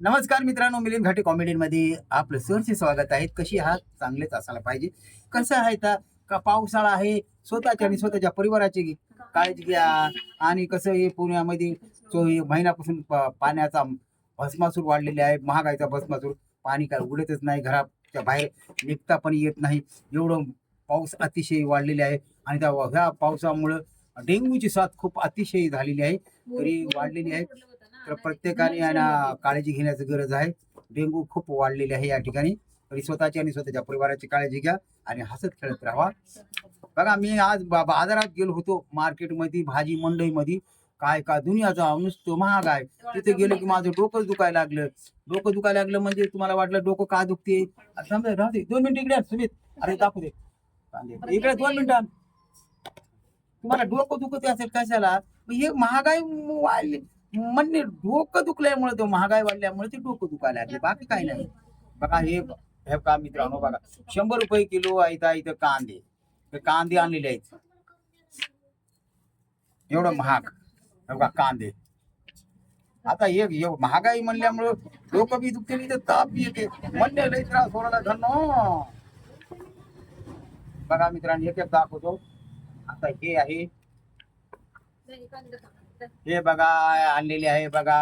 नमस्कार मित्रांनो मिलिंद घाटे कॉमेडीमध्ये आपलं सरचे स्वागत आहे. कशी आहात? चांगलेच असायला पाहिजे. कसं आहे तर का पावसाळा आहे? स्वतःच्या आणि स्वतःच्या परिवाराची काळजी घ्या. आणि कसं हे पुण्यामध्ये तो महिन्यापासून पाण्याचा भस्मासूर वाढलेले आहे. महागाईचा भस्मासूर. पाणी काय उडतच नाही. घराच्या बाहेर निघता पण येत नाही. एवढं पाऊस अतिशय वाढलेले आहे. आणि त्या ह्या पावसामुळं डेंग्यूची साथ खूप अतिशय झालेली आहे. तरी वाढलेली आहे. तर प्रत्येकाने आहे ना काळजी घेण्याची गरज आहे. डेंग्यू खूप वाढलेले आहे या ठिकाणी. तरी स्वतःची आणि स्वतःच्या परिवाराची काळजी घ्या आणि हसत खेळत राहा. बघा मी आज बाजारात गेलो होतो मार्केटमध्ये भाजी मंडईमध्ये. काय काय दुनियाचा नुसतं महाग आहे. तिथे गेलो की माझं डोकं दुखायला लागलं. डोकं दुखायला लागलं म्हणजे तुम्हाला वाटलं डोकं का दुखते? अरे थांब रे, राहू दे दोन मिनिटं इकडे सुमित. अरे दाखवू दे. इकडे दोन मिनिटं. तुम्हाला डोकं दुखत असेल कशाला? हे महागाई वाढली. म्हणजे डोकं दुखल्यामुळे तो महागाई वाढल्यामुळे ते डोकं दुखायला लागले. बाकी काही नाही. बघा हे हे का मित्रांनो बघा. शंभर रुपये किलो आहे इथं कांदे. ते कांदे आणलेले आहेत. एवढं महाग. हे बघा कांदे. आता हे महागाई म्हणल्यामुळं डोकं बी दुखते इथं ताप बी येते. म्हणले लय त्रास होणार धन बघा मित्रांनो एक एक दाखवतो. आता हे आहे. हे बघा आणलेले आहे बघा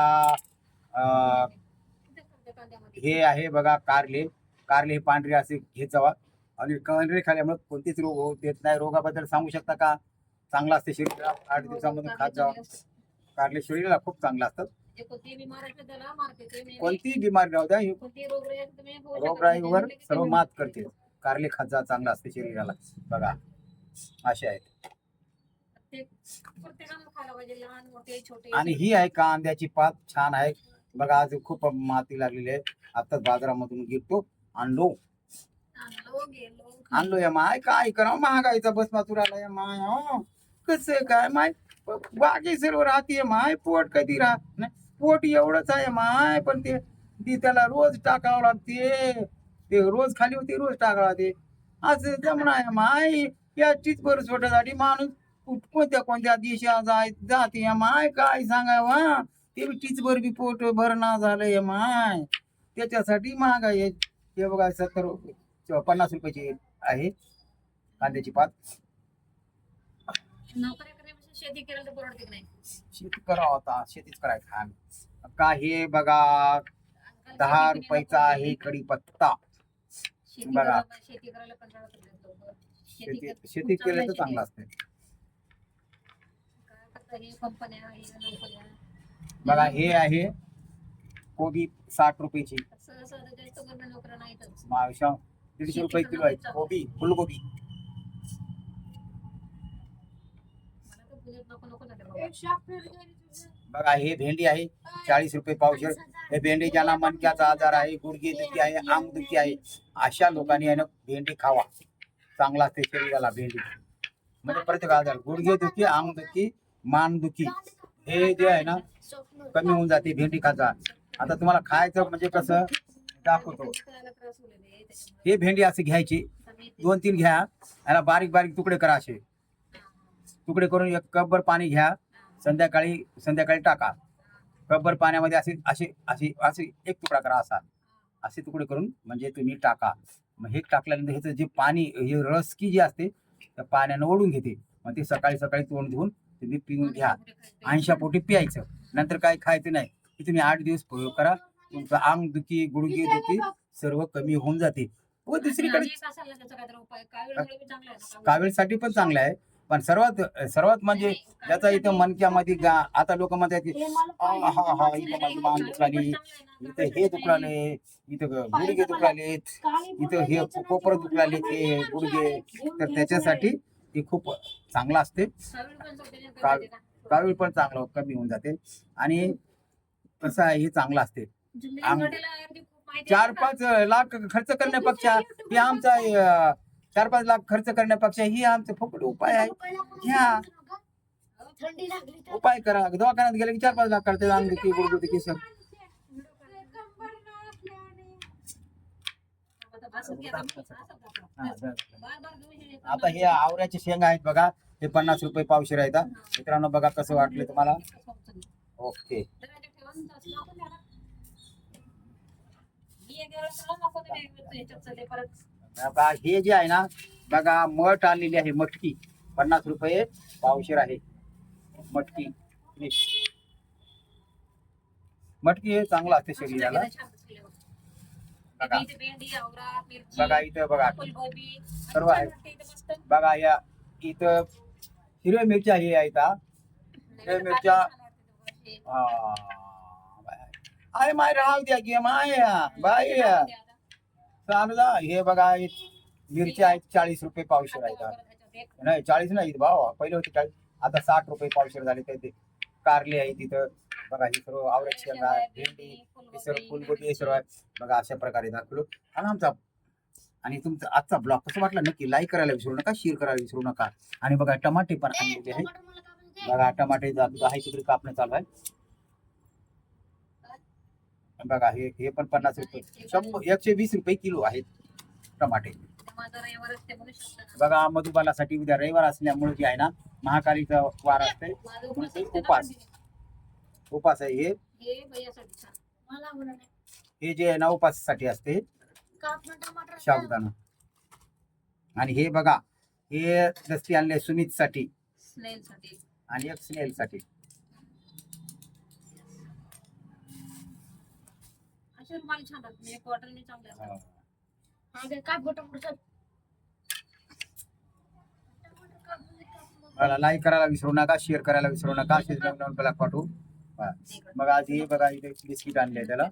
हे आहे बघा कारले. कारले हे पांढरे असे घेत जावा आणि कारले खाल्यामुळे कोणतेच रोग होत देत नाही. रोगाबद्दल सांगू शकता का? चांगला असते शरीराला. आठ दिवसामध्ये खात जावा. कारले शरीराला खूप चांगलं असतात कोणतीही बिमारी राहू द्या हे रोगराईवर सर्व मात करते. कारले खात जा चांगलं असते शरीराला. बघा असे आहेत. आणि ही आहे कांद्याची पात? छान आहे. बघा आज खूप माती लागलेली आहे. आताच बाजारामधून घेतो. आणलो. आणलो या माय. काय करा महागाईचा बस मातुराला या माय हो. कसं काय माय? बाकी सर्व राहते माय. पोट कधी राहत नाही पोट एवढंच आहे माय. पण ते ती त्याला रोज टाकावं लागते. ते रोज खाली होते रोज टाकावं लागते. असं जमणार आहे माय. याचीच छोट्यासाठी माणूस. कोणत्या कोणत्या देशात जाय जाते माय? काय सांगावा? ते टीचभर बी पोट भरणा झालंय माय. त्याच्यासाठी महागाई आहे. हे बघा सत्तर रुपये पन्नास रुपयाची आहे. कांद्याची पात. शेती करावं आता. शेतीच करायचं आम्ही. का हे बघा दहा रुपयाचा आहे कढीपत्ता बघा. शेती केलं तर चांगलं असते. कंपन्या नोकऱ्या. बघा हे आहे कोबी साठ रुपयाची. जास्त नाहीतच. दीडशे रुपये किलो आहे. कोबी फुलगोबी मला तर पुण्यात नको नको झालं बाबा. बघा हे भेंडी आहे चाळीस रुपये पावशेर. हे भेंडी ज्यांना मणक्याचा आजार आहे गुडघे दुखी आहे अंग दुखी आहे अशा लोकांनी आहे ना भेंडी खावा. चांगला असते शरीराला भेंडी. म्हणजे प्रत्येक आजार गुडघे दुखी अंग दुखी मानदुखी. हे जे आहे ना कमी होऊन जाते भेंडी खाजा. आता तुम्हाला खायचं म्हणजे कसं? दाखवतो. हे भेंडी असे घ्यायची. दोन तीन घ्या. याला बारीक बारीक तुकडे करा असे. तुकडे करून एक कपभर पाणी घ्या. संध्याकाळी संध्याकाळी टाका. कपभर पाण्यामध्ये असे असे असे असे एक तुकडा करा असा. असे तुकडे करून म्हणजे तुम्ही टाका. मग हे टाकल्यानंतर ह्याचं जे पाणी हे रसकी जी असते त्या पाण्यानं ओढून घेते. मग ते सकाळी सकाळी तोंड धुवून तुम्ही पिऊन घ्या. ऐंशा पोटी प्यायचं. नंतर काय खायचं नाही. की तुम्ही आठ दिवस प्रयोग करा. तुमचं अंग दुखी गुडघे दुखी सर्व कमी होऊन जाते. व दुसरीकडे. कावीळसाठी पण चांगलं आहे. पण सर्वात सर्वात म्हणजे ज्याचा इथं मनक्यामध्ये गा आता लोक म्हणतात की हा हा इथं माझी मान दुखलाली इथं हे दुखलाले इथं गुडघे दुखलालेत इथं हे कोपरं दुखलाले ते गुडघे. तर त्याच्यासाठी ते खूप चांगलं असते. कावीळ पण चांगलं का? कमी होऊन जाते. आणि कसं आहे हे चांगलं असते. चार का? पाच लाख खर्च करण्यापेक्षा हे आमचा चार पाच लाख खर्च करण्यापेक्षा ही आमचा फुकट उपाय आहे. घ्या उपाय करा. दवाखान्यात गेले की चार पाच लाख करते अंग दुखी गुडगुडुखी सब आता. हा, आवऱ्याचे शेंगा आहेत बघा हे पन्नास रुपये पावशेर आहेत. मित्रांनो बघा कसं वाटलं तुम्हाला. ओके. बघा हे जे आहे ना बघा मठ आणलेली आहे मटकी. पन्नास रुपये पावशेर आहे. मटकी. मटकी हे चांगलं असते असं शरीराला. बघ. बघा इथे भेंडी आवरा मिरची बघा इथं बघा फुलगोबी सर्व आहे. इथं बघा या इथं हिरव्या मिरच्या हे आहेत हा. लगेच मिरच्या- ते. आ, बाय. अरे माय राहू द्या की माय बाय ते जा हे बघा हे मिरच्या आहेत चाळीस रुपये पावशेर आहेत नाही चाळीस नाही भाव पहिले होते चाळीस आता साठ रुपये पावशेर झाले तर ते कारले आहे तिथं बघा हे सर्व आवडत शेंगा भेंडी हे सर्व फुलगोबी. हे सर्व आहे. बघा अशा प्रकारे दाखवलो. आणि आमचा आणि तुमचा आजचा ब्लॉग कसं वाटला? नक्की लाईक करायला विसरू नका शेअर करायला विसरू नका. आणि बघा टमाटे पण आणलेले आहेत. दे. बघा टमाटे आहे तिकडे कापणं चालू आहे. बघा हे हे पण पन्नास रुपये. शंभर एकशे वीस रुपये किलो आहेत टमाटे. बघा मधुबालासाठी उद्या रविवार असल्यामुळे जे आहे ना महाकालीचा वार असते म्हणजे उपास. उपास. आहे हे हे भैयासाठी छान. मला आवडत नाही. हे जे आहे ना उपासासाठी असते टमाटर साबुदाणा आणि हे बघा हे दस्ती आणले सुमित साठी स्नेलसाठी आणि एक स्नेल साठी असे रुमाल छान राहतात म्हणजे कॉटनने चांगले असतात दे, काय फोटो फोटो चल. टमाटर कापून दे, कापून दे. मला लाईक करायला विसरू नका शेअर करायला विसरू नका ब्लॉग पाठवू मग आज हे बघा इथे बिस्किट आणले त्याला.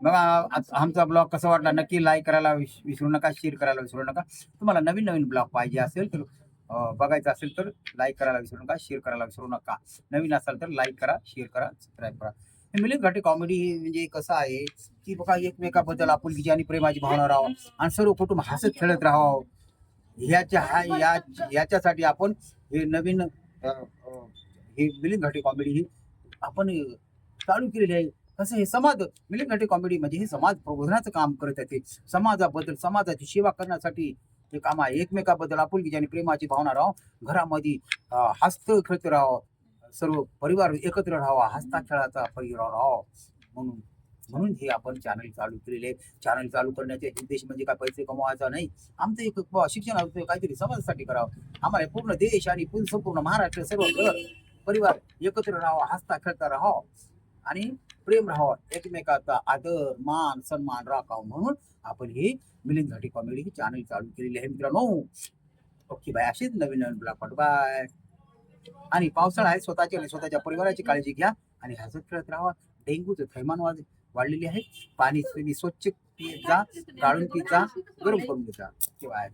बघा आमचा ब्लॉग कसा वाटला? नक्की लाईक करायला विसरू नका शेअर करायला विसरू नका. तुम्हाला नवीन नवीन ब्लॉग पाहिजे असेल तर बघायचं असेल तर लाईक करायला विसरू नका शेअर करायला विसरू नका. नवीन असाल तर लाईक करा शेअर करा सबस्क्राईब करा. मिलिंद घाटे कॉमेडी म्हणजे कसं आहे की बघा एकमेकाबद्दल आपुलकीची आणि प्रेमाची भावना राहावं आणि सर्व कुटुंब हसत खेळत राहावं. ह्याच्या हा याच्यासाठी आपण हे नवीन हे मिलिंद घाटे कॉमेडी ही आपण चालू केलेली आहे. कसं हे समाज मिलिंद घाटे कॉमेडी म्हणजे हे समाज प्रबोधनाचं काम करत आहे ते. समाजाबद्दल समाजाची सेवा करण्यासाठी हे काम आहे. एकमेकाबद्दल आपुलकीची आणि प्रेमाची भावना राहावं घरामध्ये हस्त खेळत राहावं सर्व परिवार एकत्र राहावा. हस्ता खेळाचा परिवार राहावा म्हणून म्हणून हे आपण चॅनल चालू केलेले चॅनल चालू करण्याचे उद्देश म्हणजे काय? पैसे कमवायचा नाही. आमचं एक शिक्षण काहीतरी समाजासाठी करावं. आम्हाला पूर्ण देश आणि पूर्ण संपूर्ण महाराष्ट्र सर्व परिवार एकत्र राहावा हसता खेळता राहावं आणि प्रेम राहावं. एकमेकाचा आदर मान सन्मान राखावं म्हणून आपण हे मिलिंद घाटी कॉमेडी चॅनल चालू केलेली आहे मित्रांनो. ओके बाय असेच नवीन नवीन ब्लॉग बाय. आणि पावसाळा आहे स्वतःची आणि स्वतःच्या परिवाराची काळजी घ्या आणि हसत खेळत राहा. डेंग्यूचं थैमान वाज वाढलेले आहे. पाणी तुम्ही स्वच्छ पित जा गाळून पित जा गरम करून घेता. किंवा